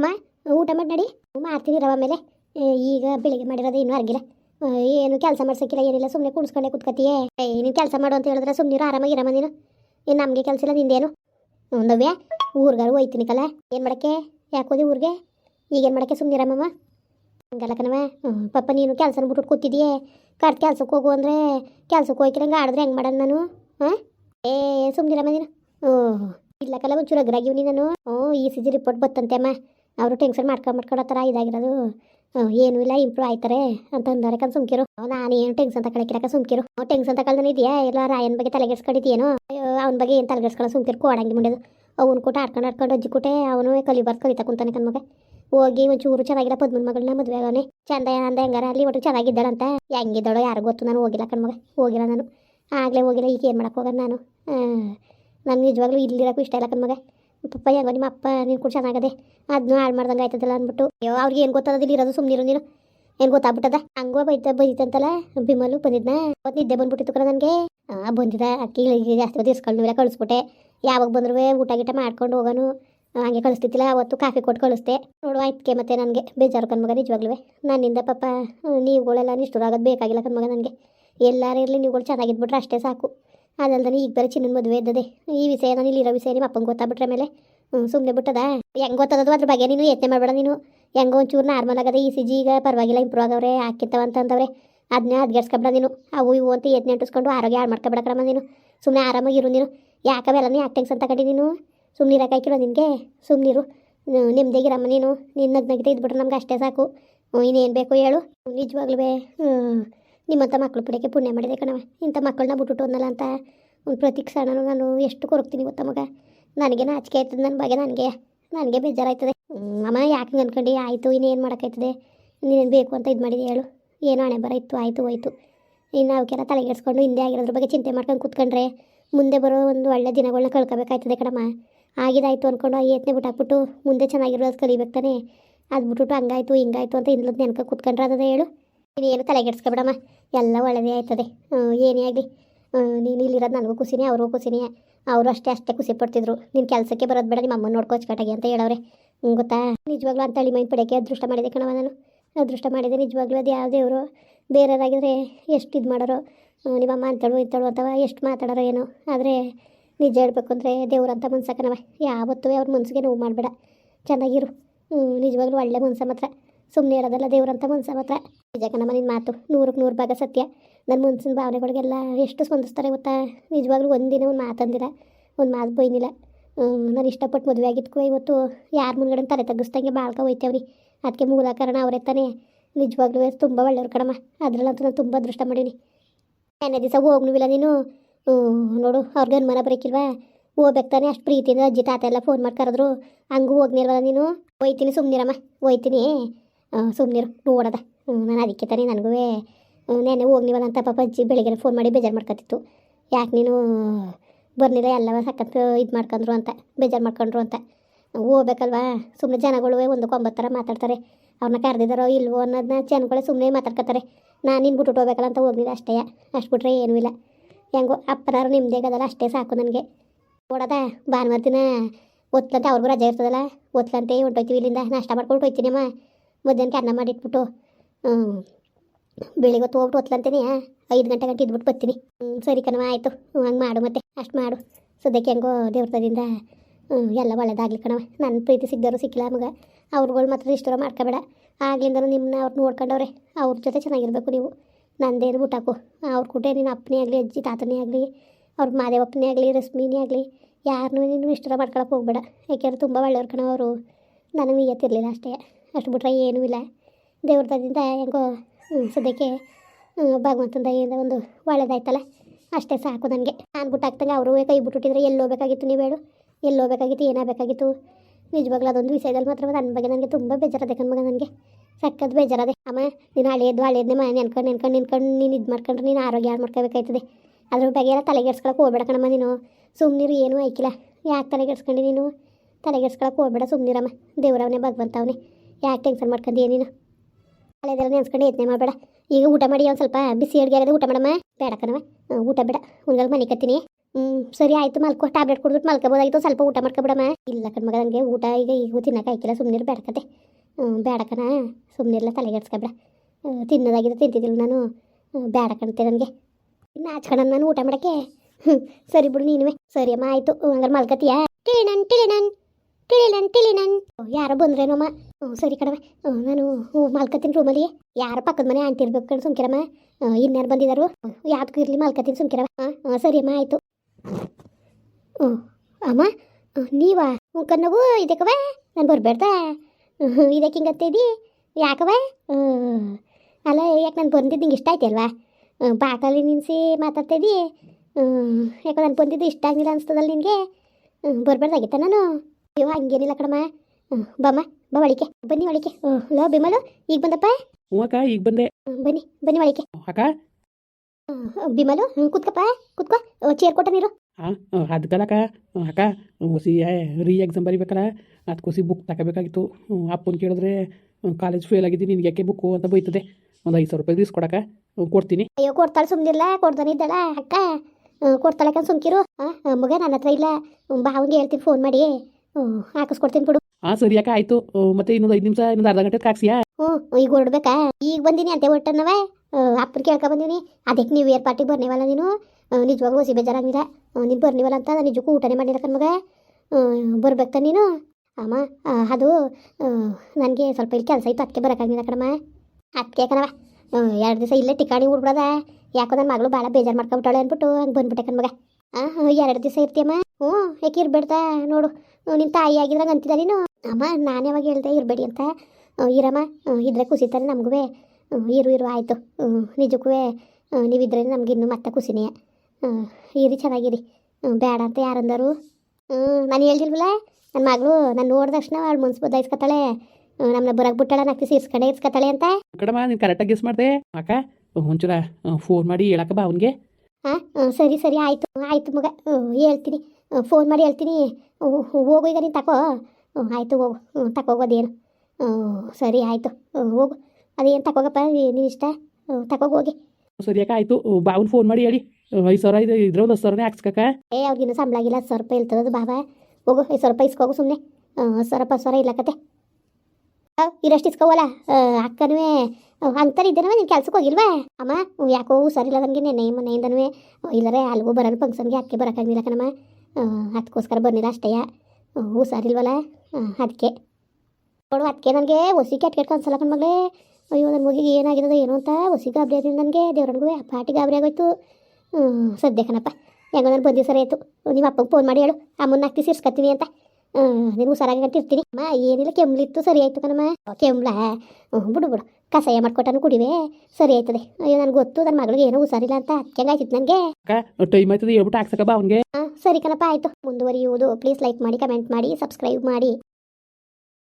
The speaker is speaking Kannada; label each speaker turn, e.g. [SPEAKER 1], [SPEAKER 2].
[SPEAKER 1] ಅಮ್ಮ ಊಟ ಮಾಡಿ ನಡಿ ಮಾಡ್ತೀನಿ ರವ ಮೇಲೆ ಈಗ ಬೆಳಿಗ್ಗೆ ಮಾಡಿರೋದು ಇನ್ನೂ ಅರ್ಗಿಲ್ಲ. ಏನು ಕೆಲಸ ಮಾಡ್ಸಕ್ಕಿಲ್ಲ ಏನಿಲ್ಲ ಸುಮ್ಮನೆ ಕುಣಿಸ್ಕೊಂಡೆ ಕುತ್ಕತಿಯೇ ನೀನು ಕೆಲಸ ಮಾಡು ಅಂತ ಹೇಳಿದ್ರೆ ಸುಮ್ಮನಿರು ಆರಾಮಾಗಿರಮ್ಮ ನೀನು. ಏನು ನಮಗೆ ಕೆಲಸ ಇಲ್ಲ ನಿಂದೇನು? ಒಂದವ್ಯ ಊರ್ಗಾರು ಹೋಯ್ತೀನಿ ಕಲ. ಏನು ಯಾಕೆ ಯಾಕೋದಿ ಊರಿಗೆ? ಈಗೇನು ಮಾಡಕ್ಕೆ ಸುಮ್ಮನಿರಮ್ಮಮ್ಮ ಹಂಗಲ್ಲ ಕಣವ ಹ್ಮ್, ಪಾಪ ನೀನು ಕೆಲಸ ಬಿಟ್ಬಿಟ್ಟು ಕೂತಿದ್ದೀಯೇ. ಕಟ್ ಕೆಲ್ಸಕ್ಕೆ ಹೋಗು ಅಂದರೆ ಕೆಲ್ಸಕ್ಕೆ ಹೋಯ್ಕಿರಂಗೆ ಆಡಿದ್ರೆ ಹೆಂಗೆ ಮಾಡೋಣ ನಾನು? ಹಾಂ? ಏ ಸುಮ್ಮನಿರಮ್ಮ ನೀನು. ಓಹ್ ಇಲ್ಲ ಕಲ ಒಂಚೂರು ಅಗ್ರಾಗಿವ್ನಿ ನಾನು. ಹ್ಞೂ ಇ ಸಿ ಜಿ ರಿಪೋರ್ಟ್ ಬತ್ತಂತೆ ಅಮ್ಮ. ಅವರು ಟೆನ್ಷನ್ ಮಾಡ್ಕೊಂಡು ಮಾಡ್ಕೊಳೋ ಥರ ಇದಾಗಿರೋದು. ಏನು ಇಲ್ಲ ಇಂಪ್ರೂವ್ ಆಯ್ತಾರೆ ಅಂತ ಅಂದಾರೆ ಕಣ್ ಸುಮ್ಕಿರು. ನಾನು ಏನು ಟೆನ್ಷನ್ ತಗೊಳಕಿರಕ ಸುಮ್ಕಿರು. ಅವ್ನು ಟೆನ್ಷನ್ ತಗೊಳ್ದಾನೆ ಇದೆಯಾ? ಇಲ್ಲ, ರಾಯನ್ ಬಗ್ಗೆ ತಲೆಗೆಡ್ಸ್ಕೊಂಡಿದ್ದೀಯೇನೋ ಅವ್ನ ಬಗ್ಗೆ ಏನು ತಲೆಗೆಡ್ಸ್ಕೊಳ್ಳೋ ಸುಮ್ಕಿರು ಕೋಡಂಗಿ ಮುಂಡೆದು. ಅವ್ನು ಕೂಟ ಆಡ್ಕೊಂಡು ಆಡ್ಕೊಂಡು ಅಜ್ಜಿ ಕೂಟೆ, ಅವನು ಕಲಿಬಾರ್ದು ಕಲಿತಾ ಕುಂತಾನೆ ಕಣ್ಮಗ ಹೋಗಿ ಒಂಚೂರು ಚೆನ್ನಾಗಿಲ್ಲ ಪದ್ಮನ ಮಗಳನ್ನ ಮದುವೆ ಆಗೋನೆ ಚಂದ ಅಂದ ಹೆಂಗಾರ, ಅಲ್ಲಿ ಒಟ್ಟು ಚೆನ್ನಾಗಿದ್ದಾಳಂತ. ಹೆಂಗಿದ್ದಾಳೋ ಯಾರು ಗೊತ್ತು, ನಾನು ಹೋಗಿಲ್ಲ ಕಣ್ಮಗ ಹೋಗಿಲ್ಲ ನಾನು. ಆಗಲೇ ಹೋಗಿಲ್ಲ ಈಗ ಏನು ಮಾಡಕ್ಕೆ ಹೋಗೋದು ನಾನು? ನಾನು ನಿಜವಾಗ್ಲೂ ಇಲ್ಲಿರೋಕ್ಕೂ ಇಷ್ಟ ಇಲ್ಲ ಕಣ್ಮಗ ಪಪ್ಪ ಹೆಂಗೋ ನಿಮ್ಮ ಅಪ್ಪ, ನೀನು ಕೂಡ ಚೆನ್ನಾಗದೆ ಅದನ್ನೂ ಹಾಳು ಮಾಡ್ದಂಗೆ ಆಯ್ತದಲ್ಲ ಅಂದ್ಬಿಟ್ಟು. ಅಯ್ಯೋ, ಅವ್ರಿಗೆ ಏನು ಗೊತ್ತದ ಇಲ್ಲಿ ಇರೋದು? ಸುಮ್ಮನಿರು ನೀನು. ಏನು ಗೊತ್ತಾಗ್ಬಿಟ್ಟದ? ಹಂಗೋ ಬೈತ ಬೈತಂತಲ್ಲ ಬಿಮಲು ಬಂದಿದ್ನ? ಅವತ್ತು ನಿದ್ದೆ ಬಂದ್ಬಿಟ್ಟಿತ್ತು ಕಣ ನನಗೆ. ಹಾಂ ಬಂದಿದ್ದ ಅಕ್ಕಿ ಜಾಸ್ತಿ ಹೊತ್ತು ಇಸ್ಕೊಂಡು ಕಳಿಸ್ಬಿಟ್ಟೆ. ಯಾವಾಗ ಬಂದ್ರೂ ಊಟ ಗೀಟ ಮಾಡ್ಕೊಂಡು ಹೋಗೋನು. ಹಾಗೆ ಕಳಿಸ್ತಿತ್ತಿಲ್ಲ. ಅವತ್ತು ಕಾಫಿ ಕೊಟ್ಟು ಕಳಿಸ್ದೆ. ನೋಡು ಆಯ್ತಕ್ಕೆ ಮತ್ತೆ ನನಗೆ. ಬೇಜಾರು ಕಣ್ಮಗ ನಿಜವಾಗ್ಲೂ ನನ್ನಿಂದ ಪಾಪ ನೀವುಗಳೆಲ್ಲ ನಿಷ್ಠುರಾಗೋದು ಬೇಕಾಗಿಲ್ಲ ಕಣ್ಮಗ ನನಗೆ. ಎಲ್ಲರೂ ಇರಲಿ, ನೀವುಗಳು ಚೆನ್ನಾಗಿದ್ಬಿಟ್ರೆ ಅಷ್ಟೇ ಸಾಕು. ಅದಲ್ದೇ ಈಗ ಬೇರೆ ಚಿನ್ನನ ಮದುವೆ ಇದ್ದದೆ ಈ ವಿಷಯ ನಾನು ಇಲ್ಲಿರೋ ವಿಷಯ ನಿಮ್ಮ ಅಪ್ಪಂಗೆ ಗೊತ್ತಾಗ್ಬಿಟ್ರೆ ಮೇಲೆ. ಸುಮ್ಮನೆ ಬಿಟ್ಟದ? ಹೆಂಗೆ ಗೊತ್ತದದು ಅದ್ರ ಬಗ್ಗೆ ನೀನು ಯತ್ನೆ ಮಾಡಬೇಡ ನೀನು. ಹೆಂಗೋ ಒಂಚೂರು ನಾರ್ಮಲ್ ಆಗದೆ ಈ ಸಿ ಜಿ ಈಗ ಪರವಾಗಿಲ್ಲ ಇಂಪ್ರೂವ್ ಆಗವ್ರೆ, ಹಾಕಿತ್ತವ ಅಂತಂದವ್ರೆ ಅದನ್ನೇ ಅದ್ಗೆಡ್ಸ್ಕೊಬೇಡ ನೀನು. ಅವು ಇವು ಅಂತ ಯತ್ನೆ ಅಂಟಿಸ್ಕೊಂಡು ಆರೋಗ್ಯ ಹಾಳು ಮಾಡ್ಕೊಬೇಡ ಕ್ರಮ ನೀನು. ಸುಮ್ಮನೆ ಆರಾಮಾಗಿ ಇರು ನೀನು. ಯಾಕವೆಲ್ಲ ಯಾಕೆ ಅಂತ ಕಟ್ಟಿ ನೀನು? ಸುಮ್ಮನೆ ಇರೋಕ್ಕಾಯ್ಕಿಲ್ಲ ನಿನಗೆ? ಸುಮ್ಮನಿರು ನಿಮ್ದೇಗಿರಮ್ಮ ನೀನು. ನಿನ್ನ ನಗ್ನಗಿತ ಇದ್ಬಿಟ್ರೆ ನಮ್ಗೆ ಅಷ್ಟೇ ಸಾಕು. ಹ್ಞೂ ಇನ್ನೇನು ಬೇಕು ಹೇಳು. ನಿಜವಾಗ್ಲೂ ನಿಮ್ಮಂಥ ಮಕ್ಕಳು ಪಡೆಗೆ ಪುಣ್ಯ ಮಾಡಿದೆ ಕಣವ ಇಂಥ ಮಕ್ಕಳನ್ನ ಬಿಟ್ಟು ಅನ್ನಲ್ಲ ಅಂತ ಒಂದು ಪ್ರತಿ ನಾನು ಎಷ್ಟು ಕೊರಗ್ತೀನಿ ಗೊತ್ತಾ ಮಗ? ನನಗೆ ನಾಚಿಕೆ ಆಯ್ತದೆ ನನ್ನ ಬಗ್ಗೆ ನನಗೆ ನನಗೆ ಬೇಜಾರಾಯ್ತದೆ. ಅಮ್ಮ, ಯಾಕೆ ಅನ್ಕೊಂಡು? ಆಯಿತು, ಇನ್ನೇನು ಮಾಡೋಕ್ಕಾಯ್ತದೆ? ನೀನೇನು ಬೇಕು ಅಂತ ಇದು ಮಾಡಿದೆ ಹೇಳು? ಏನೋ ಹಣೆ ಬರ ಇತ್ತು, ಆಯಿತು, ಹೋಯ್ತು. ಇನ್ನು ಅವಕ್ಕೆಲ್ಲ ತಲೆಗೆಡ್ಸ್ಕೊಂಡು ಹಿಂದೆ ಆಗಿರೋದ್ರ ಬಗ್ಗೆ ಚಿಂತೆ ಮಾಡ್ಕೊಂಡು ಕೂತ್ಕೊಂಡ್ರೆ ಮುಂದೆ ಬರೋ ಒಂದು ಒಳ್ಳೆ ದಿನಗಳನ್ನ ಕಳ್ಕೊಬೇಕಾಯ್ತದೆ ಕಣಮ್ಮ. ಆಗಿದಾಯ್ತು ಅಂದ್ಕೊಂಡು ಆ ಯತ್ನೆ ಬಿಟ್ಟಾಕ್ಬಿಟ್ಟು ಮುಂದೆ ಚೆನ್ನಾಗಿರೋದು ಕಲಿಬೇಕು ತಾನೆ? ಅದು ಬಿಟ್ಬಿಟ್ಟು ಹಂಗಾಯ್ತು, ಹಿಂಗಾಯ್ತು ಅಂತ ಇಂದ್ಲದ್ದು ನೆನ್ಕೊ ಕೂತ್ಕೊಂಡ್ರೆ ಅದೇ ಹೇಳು? ನೀನೇನು ತಲೆಗೆಡ್ಸ್ಕೊಬಿಡಮ್ಮ. ಎಲ್ಲ ಒಳ್ಳೆಯದೇ ಆಯ್ತದೆ. ಏನೇ ಆಗಲಿ. ನೀನು ಇಲ್ಲಿರೋದು ನನಗೂ ಖುಷಿನೇ, ಅವ್ರಿಗೂ ಖುಷಿನೇ. ಅವರು ಅಷ್ಟೇ ಅಷ್ಟೇ ಖುಷಿ ಪಡ್ತಿದ್ರು. ನಿನ್ನ ಕೆಲಸಕ್ಕೆ ಬರೋದು ಬೇಡ, ನಿಮ್ಮ ಅಮ್ಮನ ನೋಡ್ಕೋ ಅಚ್ಚುಕಟ್ಟಾಗಿ ಅಂತ ಹೇಳವ್ರೆ. ಗೊತ್ತಾ? ನಿಜವಾಗ್ಲೂ ಅಂತ ಹೇಳಿ ಮೈನ್ ಪಡೆಯೋಕ್ಕೆ ಅದೃಷ್ಟ ಮಾಡಿದೆ ಕಣವ ನಾನು. ಅದೃಷ್ಟ ಮಾಡಿದೆ ನಿಜವಾಗ್ಲೂ ಅದು ಯಾವ ದೇವರು ಬೇರೆಯವರಾಗಿದ್ರೆ ಎಷ್ಟು ಇದು ಮಾಡೋರು. ನಿಮ್ಮಮ್ಮ ನಿಮ್ಮ ಅಮ್ಮ ಅಂತಳು ಇಂತಳು ಅಥವಾ ಎಷ್ಟು ಮಾತಾಡೋರೋ ಏನೋ. ಆದರೆ ನಿಜ ಹೇಳಬೇಕು ಅಂದರೆ ದೇವ್ರಂತ ಮನ್ಸಕ್ಕನವ ಯಾವತ್ತೂ ಅವ್ರ ಮನ್ಸಿಗೆ ನೋವು ಮಾಡಬೇಡ. ಚೆನ್ನಾಗಿರು. ನಿಜವಾಗ್ಲೂ ಒಳ್ಳೆ ಮನ್ಸ ಮಾತ್ರ. ಸುಮ್ಮನೆ ಇರೋದಲ್ಲ ದೇವ್ರಂತ ಮನ್ಸ ಮಾತ್ರ. ನಿಜಕ್ಕೆ ನಮ್ಮ ನಿನ್ನ ಮಾತು. ನೂರಕ್ಕೆ ನೂರು ಭಾಗ ಸತ್ಯ. ನನ್ನ ಮನ್ಸಿನ ಭಾವನೆಗಳಿಗೆಲ್ಲ ಎಷ್ಟು ಸ್ಪಂದಿಸ್ತಾರೆ ಗೊತ್ತಾ? ನಿಜವಾಗ್ಲೂ ಒಂದಿನ ಒಂದು ಮಾತಂದಿರ ಒಂದು ಮಾತು ಬೈನಿಲ್ಲ. ನಾನು ಇಷ್ಟಪಟ್ಟು ಮದುವೆ ಆಗಿದ್ಕೋ, ಇವತ್ತು ಯಾರ ಮುಂದ್ಗಡೆ ತಲೆ ತಗ್ಗಿಸ್ದಂಗೆ ಬಾಳ್ಕ ಹೋಯ್ತೇವ್ರಿ. ಅದಕ್ಕೆ ಮೂಲ ಕಾರಣ ಅವರೇ ತಾನೇ. ನಿಜವಾಗ್ಲೂ ತುಂಬ ಒಳ್ಳೆಯವ್ರು ಕಣಮ್ಮ. ಅದರಲ್ಲಂತೂ ನಾನು ತುಂಬ ಅದೃಷ್ಟ ಮಾಡೀನಿ. ನೆನ್ನೆ ದಿವಸ ಹೋಗ್ನುವಿಲ್ಲ ನೀನು? ನೋಡು, ಅವ್ರಿಗೆ ಅನುಮಾನ ಬರೋಕ್ಕಿಲ್ವಾ ಹೋಗ್ಬೇಕು ತಾನೆ, ಅಷ್ಟು ಪ್ರೀತಿಯಿಂದ ಅಜ್ಜಿ ತಾತ ಎಲ್ಲ ಫೋನ್ ಮಾಡಿ ಕರೆದ್ರು. ಹಂಗೂ ಹೋಗ್ನಿಲ್ವಲ್ಲ ನೀನು? ಹೋಯ್ತೀನಿ ಸುಮ್ಮನಿರಮ್ಮ ಹೋಯ್ತೀನಿ. ಸುಮ್ಮನಿರು ನೋಡದ ನಾನು ಅದಕ್ಕೆ ತಾನೇ ನನಗೂ ನೆನೆ ಹೋಗ್ನಿವಲ್ಲ ಅಂತ ಪಾಪ ಅಜ್ಜಿ ಬೆಳಿಗ್ಗೆ ಫೋನ್ ಮಾಡಿ ಬೇಜಾರು ಮಾಡ್ಕೊತಿತ್ತು ಯಾಕೆ ನೀನು, ಬರ್ನಿಲ್ಲ, ಎಲ್ಲವ ಸಖತ್ ಇದು ಮಾಡ್ಕೊಂಡ್ರು ಅಂತ, ಬೇಜಾರು ಮಾಡ್ಕೊಂಡ್ರು ಅಂತ. ಹೋಗ್ಬೇಕಲ್ವಾ? ಸುಮ್ಮನೆ ಜನಗಳು ಒಂದಕ್ಕೆ ಒಂಬತ್ತರ ಮಾತಾಡ್ತಾರೆ. ಅವ್ರನ್ನ ಕರೆದಿದ್ದಾರೋ ಇಲ್ವೋ ಅನ್ನೋದನ್ನ ಜನಗಳೇ ಸುಮ್ಮನೆ ಮಾತಾಡ್ಕೊತಾರೆ ನಾನು ನಿನ್ನ ಬಿಟ್ಬಿಟ್ಟು ಹೋಗ್ಬೇಕಲ್ಲ ಅಂತ ಹೋಗ್ಲಿಲ್ಲ ಅಷ್ಟೇ, ಅಷ್ಟು ಬಿಟ್ಟರೆ ಏನೂ ಇಲ್ಲ. ಹೆಂಗೋ ಅಪ್ಪನಾರು ನಿಮ್ದೇಗದಲ್ಲ ಅಷ್ಟೇ ಸಾಕು ನನಗೆ. ನೋಡದ, ಭಾನುವಾರ ದಿನ ಒತ್ಲಂತೆ ಅವ್ರಿಗೂ ರಜೆ ಇರ್ತದಲ್ಲ ಒತ್ಲಂತೆ ಹೊಂಟೋಯ್ತೀವಿ ಇಲ್ಲಿಂದ, ನಾಷ್ಟ ಮಾಡ್ಕೊಂಡು ಹೋಯ್ತೀನಿ ಅಮ್ಮ ಮಧ್ಯಾಹ್ನಕ್ಕೆ ಅನ್ನ ಮಾಡಿಟ್ಬಿಟ್ಟು ಬೆಳಿಗ್ಗೆ ಹೊತ್ತು ಹೋಗ್ಬಿಟ್ಟು ಹೊತ್ಲಂತೀನಿ. ಐದು ಗಂಟೆ ಗಂಟೆ ಇದ್ಬಿಟ್ಟು ಬರ್ತೀನಿ. ಸರಿ ಕಣವ ಆಯಿತು. ಹಂಗೆ ಮಾಡು ಮತ್ತೆ. ಅಷ್ಟು ಮಾಡು. ಸದ್ಯಕ್ಕೆ ಹೆಂಗೋ ದೇವ್ರದಿಂದ ಎಲ್ಲ ಒಳ್ಳೇದಾಗ್ಲಿ ಕಣವ ನನ್ನ ಪ್ರೀತಿ ಸಿಗ್ದವರು ಸಿಕ್ಕಿಲ್ಲ ಮಗ. ಅವ್ರುಗಳು ಮಾತ್ರ ಇಷ್ಟರ ಮಾಡ್ಕೋಬೇಡ. ಆಗ್ಲಿಂದನೂ ನಿಮ್ಮನ್ನ ಅವ್ರು ನೋಡ್ಕೊಂಡವ್ರೆ. ಅವ್ರ ಜೊತೆ ಚೆನ್ನಾಗಿರ್ಬೇಕು ನೀವು. ನಂದೇನು ಊಟಕ್ಕೂ ಅವ್ರ ಕೂಟೆ ನಿನ್ನ ಅಪ್ಪನೇ ಆಗಲಿ, ಅಜ್ಜಿ ತಾತನೇ ಆಗಲಿ, ಅವ್ರ ಮಾದೇವಪ್ಪನೇ ಆಗಲಿ, ರಶ್ಮಿನೇ ಆಗಲಿ ಯಾರನ್ನೂ ನೀನು ಇಷ್ಟರ ಮಾಡ್ಕೊಳಕ್ಕೆ ಹೋಗ್ಬೇಡ. ಯಾಕೆಂದ್ರೆ ತುಂಬ ಒಳ್ಳೆಯವ್ರು ಕಣವ ಅವರು. ನನಗೆ ನಿಯತ್ತಿರಲಿಲ್ಲ ಅಷ್ಟೇ. ಅಷ್ಟು ಬಿಟ್ರೆ ಏನೂ ಇಲ್ಲ. ದೇವ್ರ ದಯದಿಂದ ಹೆಂಗೋ ಸದ್ಯಕ್ಕೆ ಭಗವಂತನ ದಯೆಯಿಂದ ಒಂದು ಒಳ್ಳೇದಾಯ್ತಲ್ಲ? ಅಷ್ಟೇ ಸಾಕು ನನಗೆ. ನಾನು ಬಿಟ್ಟಾಕ್ತಂಗೆ ಅವರು ಕೈ ಬಿಟ್ಟುಟ್ಟಿದ್ರೆ ಎಲ್ಲಿ ಹೋಗ್ಬೇಕಾಗಿತ್ತು ನೀವು ಹೇಳು? ಎಲ್ಲಿ ಹೋಗ್ಬೇಕಾಗಿತ್ತು ಏನಾಗಬೇಕಾಗಿತ್ತು ನಿಜವಾಗ್ಲೂ ಅದೊಂದು ವಿಷಯದಲ್ಲಿ ಮಾತ್ರ ನನ್ನ ಬಗ್ಗೆ ನನಗೆ ತುಂಬ ಬೇಜಾರದೆ ಕಣ್ಮಗ ನನಗೆ. ಸಕ್ಕತ್ ಬೇಜಾರದೆ. ಅಮ್ಮ, ನೀನು ಹಳೆಯದು ಹಳೆಯದನ್ನೇ ಮನೆ ನೆನ್ಕೊಂಡು ನೆನ್ಕೊಂಡು ನೆನ್ಕೊಂಡು ನೀನು ಇದು ಮಾಡ್ಕೊಂಡ್ರೆ ನೀನು ಆರೋಗ್ಯ ಹಾಳು ಮಾಡ್ಕೋಬೇಕಾಯ್ತದೆ. ಅದ್ರ ಬಗ್ಗೆ ಎಲ್ಲ ತಲೆಗೆಡ್ಸ್ಕೊಳಕ್ಕೆ ಹೋಗ್ಬೇಡ ಕಣಮ್ಮ ನೀನು. ಸುಮ್ಮನಿರು ಏನೂ ಆಯ್ಕಿಲ್ಲ. ಯಾಕೆ ತಲೆಗೆಡ್ಸ್ಕೊಂಡು ನೀನು? ತಲೆಗೆಡ್ಸ್ಕೊಳಕ್ಕೆ ಹೋಗ್ಬೇಡ ಸುಮ್ಮನಿರಮ್ಮ ದೇವರವನೇ ಭಗವಂತ ಅವನೇ ಯಾಕೆ ಟೆನ್ಷನ್ ಮಾಡ್ಕೊಂಡಿ ನೀನು? ಹಳೆದೆಲ್ಲ ನೆನ್ಸ್ಕೊಂಡು ಯತ್ನೆ ಮಾಡಬೇಡ. ಈಗ ಊಟ ಮಾಡಿ ಒಂದು ಸ್ವಲ್ಪ ಬಿಸಿ ಅಡುಗೆ ಊಟ ಮಾಡಮ್ಮ. ಬೇಡ ಊಟ ಬೇಡ. ಉಣ್ಗಳು ಮನೆ ಕತ್ತೀನಿ. ಹ್ಞೂ ಸರಿ ಆಯಿತು, ಮಲ್ಕೋ. ಟ್ಯಾಬ್ಲೆಟ್ ಕುಡಿದ್ಬಿಟ್ಟು ಮಲ್ಕೋಬೋದಾಗಿತ್ತು ಸ್ವಲ್ಪ ಊಟ ಮಾಡ್ಕೊಬಿಡಮ್ಮ. ಇಲ್ಲ ಕಣ್ಮಗ ನನಗೆ ಊಟ ಈಗ ಈಗ ತಿನ್ನಕ್ಕೆ ಆಯ್ತಿಲ್ಲ ಸುಮ್ಮನೆ ಬೇಡಕತೆ ಹ್ಞೂ ಬೇಡಕನ ಸುಮ್ಮನಿರಲ್ಲ ತಲೆಗೆಡ್ಸ್ಕೊಬೇಡ ತಿನ್ನೋದಾಗಿದೆ ತಿಂತಿದ್ದಿಲ್ಲ ನಾನು. ಬೇಡ ಕಣ್ತೆ ನನಗೆ. ನಾಚ್ಕೊಂಡ ನಾನು ಊಟ ಮಾಡೋಕ್ಕೆ. ಹ್ಞೂ ಸರಿ ಬಿಡು ನೀನುವೆ. ಸರಿ ಅಮ್ಮ, ಆಯಿತು. ಹಂಗಾರೆ ಮಲ್ಕತೀಯಾ ಟಿಳಿನನ್ ಟಿಳಿನನ್ ಟಿಳಿನನ್ ತಿಳಿನನ್ ಯಾರು ಬಂದ್ರೇನಮ್ಮ ಹ್ಞೂ ಸರಿ ಹ್ಞೂ, ನಾನು ಹ್ಞೂ ಮಲ್ಕತೀನಿ ರೂಮಲ್ಲಿ ಯಾರು ಪಕ್ಕದ ಮನೆ ಆಂಟಿ ಇರ್ಬೇಕು ಕಣ್ ಸುಮ್ಕಿರಮ್ಮ. ಇನ್ಯಾರು ಬಂದಿದ್ದಾರು ಯಾವ್ದಕ್ಕೂ ಇರಲಿ ಮಾಲ್ಕತ್ತಿನ ಸುಮ್ಕಿರವ ಹಾಂ ಸರಿ ಅಮ್ಮ ಆಯಿತು. ಹ್ಞೂ ಅಮ್ಮ ಹ್ಞೂ, ನೀವಾ? ಹ್ಞೂ ಕನ್ನವು ಇದಕ್ಕವ ನಾನು ಬರ್ಬೇಡ್ದ ಇದಕ್ಕೆ ಹಿಂಗತ್ತಿದಿ ಯಾಕವ ಹ್ಮ್. ಅಲ್ಲ ಯಾಕೆ ನಾನು ಬಂದಿದ್ದು ನಿಂಗೆ ಇಷ್ಟ ಆಯ್ತಲ್ವಾ? ಬಾಕಲ್ಲಿ ನಿನ್ಸಿ ಮಾತಾಡ್ತಾ ಹ್ಞೂ ಯಾಕೆ ನಾನು ಬಂದಿದ್ದು ಇಷ್ಟ ಆಗಿಲ್ಲ ಅನ್ಸ್ತದಲ್ಲ ನಿನಗೆ? ಬರ್ಬಾರ್ದಾಗಿತ್ತ ನಾನು? ಅಯ್ಯೋ ಹಂಗೇನಿಲ್ಲ ಕಡಮ ಬಮ್ಮ ಬಾ ಒಳಿಕೆ ಬನ್ನಿ ಒಳಿಕೆ ಲೋ ಬಿಮಲು ಈಗ ಬಂದಪ್ಪ?
[SPEAKER 2] ಹ್ಞೂ ಅಕ್ಕ ಈಗ ಬಂದೆ.
[SPEAKER 1] ಬನ್ನಿ ಬನ್ನಿ ಒಳಿಕೆ
[SPEAKER 2] ಅಕ್ಕ?
[SPEAKER 1] ಬಿಮಲು ಕುತ್ಕಪ್ಪ ಕೂತ್ಕೋ. ಚೇರ್ ಕೊಟ್ಟ ನೀರು.
[SPEAKER 2] ಹಾಂ ಅದಕ್ಕಲ್ಲಕ್ಕ ಅಕ್ಕ ಸಿ ರೀ ಎಕ್ಸಾಮ್ ಬರಿಬೇಕಲ್ಲ. ಅದಕ್ಕೋಸಿ ಬುಕ್ ತಗೋಬೇಕಾಗಿತ್ತು. ಅಪ್ಪನ ಕೇಳಿದ್ರೆ ಕಾಲೇಜ್ ಫೇಲ್ ಆಗಿದ್ದೀನಿ ನಿನ್ಗೆ ಯಾಕೆ ಬುಕ್ಕು ಅಂತ ಬೈತದೆ. ಒಂದು ಐದು ಸಾವಿರ ರೂಪಾಯಿ ಹ್ಮ್, ಕೊಡ್ತೀನಿ.
[SPEAKER 1] ಅಯ್ಯೋ ಕೊಡ್ತಾಳೆ ಸುಮ್ಮನಿಲ್ಲ ಕೊಡ್ತಾನೆ ಇದ್ದಲ್ಲ ಅಕ್ಕ. ಹ್ಮ್, ಕೊಡ್ತಾಳೆ ಕಣ್ ಸುಮ್ಕಿರು. ಮಗ ನನ್ನ ಹತ್ರ ಇಲ್ಲ. ಬಾವಂಗೆ ಹೇಳ್ತೀನಿ ಫೋನ್ ಮಾಡಿ. ಹಾಕಿಸ್ಕೊಡ್ತೀನಿ ಬಿಡು.
[SPEAKER 2] ಹಾ ಸರಿ ಯಾಕೆ ಆಯಿತು. ಮತ್ತೆ ಇನ್ನೊಂದು ಐದು ನಿಮಿಷ ಇನ್ನೊಂದು ಅರ್ಧ ಗಂಟೆ ಕಾಕ್ಸಿಯಾ
[SPEAKER 1] ಹ್ಞೂ ಈಗ ಹೊರಡ್ಬೇಕಾ? ಈಗ ಬಂದೀನಿ ಅಂತೆ ಹೊಟ್ಟನವ ಅಪ್ಪನ ಕೇಳ್ಕೊ ಬಂದೀನಿ. ಅದಕ್ಕೆ ನೀವು ಇಯರ್ ಪಾರ್ಟಿಗೆ ಬರ್ನೇವಲ್ಲ ನೀನು? ನಿಜವಾಗ್ಲೂ ಹೊಸಿ ಬೇಜಾರಾಗಿಲ್ಲ ನೀನು ಬರ್ನಿವಲ್ಲ ಅಂತ ನಿಜಕ್ಕೂ ಊಟನೇ ಮಾಡಿಲ್ಲ ಕಣ್ಮಗ ಬರ್ಬೇಕ ನೀನು. ಅಮ್ಮ ಅದು ನನಗೆ ಸ್ವಲ್ಪ ಇಲ್ಲಿ ಕೆಲಸ ಇತ್ತು ಅದಕ್ಕೆ ಬರೋಕ್ಕಾಗಿಲ್ಲ ಕಣಮ್ಮ ಅದಕ್ಕೆ ಕಣವ ಎರಡು ದಿವಸ ಇಲ್ಲೇ ಟಿಕಾಣಿ ಉಡ್ಬಿಡೋದ ಯಾಕೋ ನನ್ನ ಮಗಳು ಭಾಳ ಬೇಜಾರು ಮಾಡ್ಕೊಬಿಟ್ಟಾಳೆ ಅಂದ್ಬಿಟ್ಟು ಹಂಗೆ ಬಂದ್ಬಿಟ್ಟೆ ಕಣ್ಮಗ ಹಾಂ ಎರಡು ದಿವಸ ಇರ್ತೀಯಮ್ಮ. ಹ್ಞೂ ಯಾಕೆ ಇರ್ಬೇಡ್ದ ನೋಡು ನಿನ್ನ ತಾಯಿ ಆಗಿದ್ರಾಗ ಅಂತಿದ್ದ ನೀನು? ಅಮ್ಮ ನಾನು ಯಾವಾಗ ಹೇಳ್ದೆ ಇರಬೇಡಿ ಅಂತ? ಇರಮ್ಮ ಇದ್ರೆ ಕುಸಿತಾನೆ ನಮಗೂ ಇರು ಇರು ಆಯಿತು. ನಿಜಕ್ಕೂ ನೀವಿದ್ರೆ ನಮ್ಗೆ ಇನ್ನೂ ಮತ್ತೆ ಖುಷಿನೇ ಹಾಂ ಇರಿ ಚೆನ್ನಾಗಿರಿ. ಬೇಡ ಅಂತ ಯಾರಂದರು? ಹ್ಞೂ ನಾನು ಹೇಳ್ದಿಲ್ವಲ್ಲ? ನನ್ನ ಮಗಳು ನಾನು ನೋಡಿದ ತಕ್ಷಣ ಅವಳು ಮುನ್ಸ್ ಬದಲಾಯಿಸ್ಕೊತಾಳೆ ನಮ್ಮನ್ನ ಬರಕ್ಕೆ ಬಿಟ್ಟಾಳ ನಾಲ್ಕು ಇಸ್ಕೊಂಡೆ ಇಸ್ಕೊತಾಳೆ ಅಂತ.
[SPEAKER 2] ಕಡಮ್ಮ ನೀನು ಕರೆಕ್ಟಾಗಿ ಗೆಸ್ ಮಾಡಿದೆ. ಅಕ್ಕ ಒಂಚೂರ ಫೋನ್ ಮಾಡಿ ಹೇಳಕ್ಕ ಬಾ ಅವನಿಗೆ.
[SPEAKER 1] ಹಾಂ ಸರಿ ಸರಿ ಆಯಿತು ಆಯಿತು ಮಗ. ಹೇಳ್ತೀನಿ. ಫೋನ್ ಮಾಡಿ ಹೇಳ್ತೀನಿ. ಹೋಗು ಈಗ ನೀನು ತಕೋ. ಆಯಿತು ಹೋಗು. ತಕೋಗೋದೇನು ಸರಿ ಆಯಿತು. ಹೋಗು. ಅದೇನು ತಕೋಗಪ್ಪ? ನೀನು ಇಷ್ಟ? ತಕೋಗ್ ಹೋಗಿ.
[SPEAKER 2] ಸರಿ ಅಕ್ಕ ಆಯಿತು. ಬಾವನ್ ಫೋನ್ ಮಾಡಿ ಹೇಳಿ. ಐದು ಸಾವಿರ ಇದು ಇದ್ರ ಒಂದು ಹತ್ತು ಸಾವಿರನೇ ಹಾಕ್ಸ್ಕಕ್ಕ.
[SPEAKER 1] ಏ ಅವ್ರಿಗಿನ್ನೂ ಸಂಬಳ ಆಗಿಲ್ಲ ಹತ್ತು ಸಾವಿರ ರೂಪಾಯಿ ಇರ್ತದದು ಬಾಬಾ ಹೋಗು ಐದು ಸಾವಿರ ರೂಪಾಯಿ ಇಸ್ಕೋಗು ಸುಮ್ಮನೆ ಹತ್ತು ಸಾವಿರ ಹತ್ತು ಸಾವಿರ ಇಲ್ಲ ಕತೆ. ಇರಷ್ಟು ಇಸ್ಕೋವಲ್ಲ. ಅಕ್ಕನೂ ಅಂತಾರೆ ಇದ್ದೇನವ ನೀನು ಕೆಲ್ಸಕ್ಕೆ ಹೋಗಿಲ್ವಾ? ಅಮ್ಮ ಯಾಕೋ ಹುಷಾರಿಲ್ಲ ನನಗೆ ನೆನ್ನೆ ಮನೆಯಿಂದನೂ ಇಲ್ಲರೆ ಅಲ್ಗೂ ಬರೋಣ ಫಂಕ್ಷನ್ಗೆ ಅಕ್ಕಿ ಬರೋಕ್ಕಾಗಿಲ್ಲ ಕಣಮ್ಮ. ಅದಕ್ಕೋಸ್ಕರ ಬಂದಿಲ್ಲ ಅಷ್ಟೇ. ಹುಷಾರಿಲ್ವಲ್ಲ ಅದಕ್ಕೆ ನೋಡು ಅದಕ್ಕೆ ನನಗೆ ಹೊಸಿ ಕೆಟ್ಟ ಅನ್ಸಲ್ಲ ಕಣ್ಮಗಳೇ ಅಯ್ಯೋ ನನ್ನ ಮಗಿಗೆ ಏನಾಗಿರೋದು ಏನೋ ಅಂತ ಹೊಸಿ ಗಾಬರಿ ಆಗಿದೆ ನನಗೆ ದೇವ್ರನಿಗೂ ಪಾಟಿ ಗಾಬರಿ ಆಗೋಯ್ತು. ಸದ್ಯ ಕಣಪ್ಪ. ಹೆಂಗೋ ನಾನು ಬಂದಿ ಸರಿ ಆಯಿತು ನಿಮ್ಮ ಅಪ್ಪಗೆ ಫೋನ್ ಮಾಡಿ ಹೇಳು. ಅಮ್ಮನ ಹಾಕ್ತಿ ಸೇರ್ಸ್ಕೊತೀನಿ ಅಂತ. ನೀನು ಹುಷಾರಾಗಿ ಕಟ್ಟಿರ್ತೀನಿ ಅಮ್ಮ, ಏನಿಲ್ಲ ಕೆಮ್ಲಿತ್ತು ಸರಿ ಆಯಿತು ಕಣಮ್ಮ. ಹ್ಞೂ, ಬಿಡು ಬಿಡು. ಕಷಾಯ ಮಾಡ್ಕೊಟ್ಟನು ಕುಡಿವೆ. ಸರಿ ಆಯ್ತದೆ. ಅಯ್ಯೋ ನನಗೆ ಗೊತ್ತು ನನ್ನ ಮಗಳಿಗೆ ಏನೋ ಹುಷಾರಿಲ್ಲ ಅಂತ. ನಂಗೆ ನನಗೆ.
[SPEAKER 2] ಟೈಮ್ ಆಯ್ತದೆ ಹೇಳ್ಬಿಟ್ಟು ಹಾಕ್ಸಕ ಬಾ ಅವನಿಗೆ.
[SPEAKER 1] ಹಾಂ ಸರಿ ಕಣಪ್ಪ ಆಯ್ತು. ಮುಂದುವರಿಯುವುದು. ಪ್ಲೀಸ್ ಲೈಕ್ ಮಾಡಿ ಕಮೆಂಟ್ ಮಾಡಿ ಸಬ್ಸ್ಕ್ರೈಬ್ ಮಾಡಿ.